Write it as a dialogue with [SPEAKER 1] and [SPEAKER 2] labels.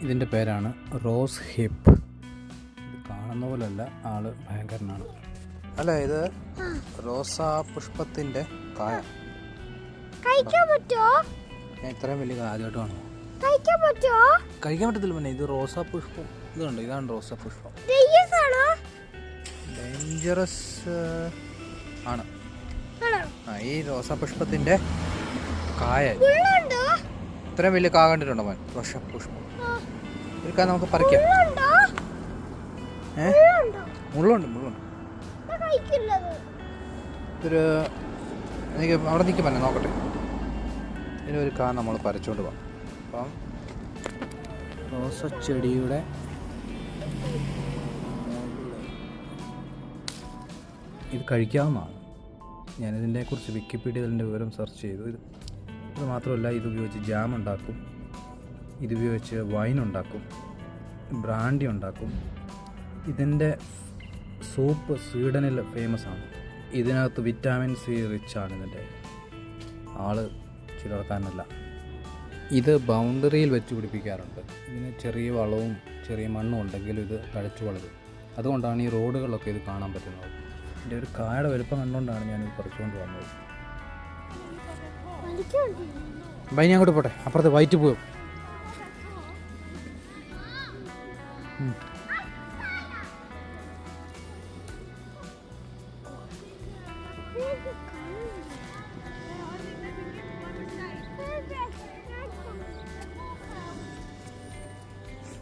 [SPEAKER 1] ഇതിന്റെ പേരാണ് rose hip. ഇത് കാണുന്ന പോലല്ല ആൾ ഭയങ്കരനാണ്. അല്ല ഇത് റോസാ പുഷ്പത്തിന്റെ കായ
[SPEAKER 2] കഴിക്കാൻ പറ്റുമോ?
[SPEAKER 1] ഞാൻ ഇത്രയും വലിയ കായ ആദ്യമായിട്ട് കാണുന്നു.
[SPEAKER 2] കഴിക്കാൻ പറ്റുമോ?
[SPEAKER 1] കഴിക്കാൻ പറ്റത്തില്ല പിന്നെ ഇത് റോസാ പുഷ്പം. ഇതുണ്ട് ഇതാണ് റോസാ പുഷ്പം. ഡേഞ്ചറസ് ആണ്? ആ ഈ റോസാ പുഷ്പത്തിന്റെ കായ ഇത്രയും വലിയ കാ കണ്ടിട്ടുണ്ടോ മോൻ? റോസാ പുഷ്പം. ഒരു കാ നമുക്ക് പറിക്കാം. ഏ?
[SPEAKER 2] മുള്ളുണ്ടോ
[SPEAKER 1] മുള്ളുണ്ട് ഇതൊരു എനിക്ക് അവിടെ നിൽക്കും തന്നെ നോക്കട്ടെ. ഇനി ഒരു കാ നമ്മൾ പറിച്ചുകൊണ്ട് പോകാം അപ്പം റോസച്ചെടിയുടെ ഇത് കഴിക്കാവുന്നതാണ്. ഞാനിതിനെ കുറിച്ച് വിക്കിപീഡിയയിലെ വിവരം സെർച്ച് ചെയ്തു. ഇത് ഇത് മാത്രമല്ല ഇതുപയോഗിച്ച് ജാം ഉണ്ടാക്കും ഇതുപയോഗിച്ച് വൈൻ ഉണ്ടാക്കും. ബ്രാൻഡി ഉണ്ടാക്കും. ഇതിന്റെ സൂപ്പ് സ്വീഡനിൽ ഫേമസ് ആണ്. ഇതിനകത്ത് വിറ്റാമിൻ സി റിച്ച് ആണ് ഇതിന്റെ ആൾ ചിലർക്കാനല്ല ഇത് ബൗണ്ടറിയിൽ വെച്ച് പിടിപ്പിക്കാറുണ്ട്. ഇതിന് ചെറിയ വളവും ചെറിയ മണ്ണും ഉണ്ടെങ്കിലും ഇത് തഴച്ചു വളരും. അതുകൊണ്ടാണ് ഈ റോഡുകളൊക്കെ ഇത് കാണാൻ പറ്റുന്നത്. ഇതിന്റെ ഒരു കായുടെ വലുപ്പം കണ്ടുകൊണ്ടാണ് ഞാനിത് പറിച്ചുകൊണ്ട് വന്നത്. ബൈ ഞാൻ അങ്ങോട്ട് പോട്ടെ. അപ്പുറത്ത് വൈറ്റ് പോകും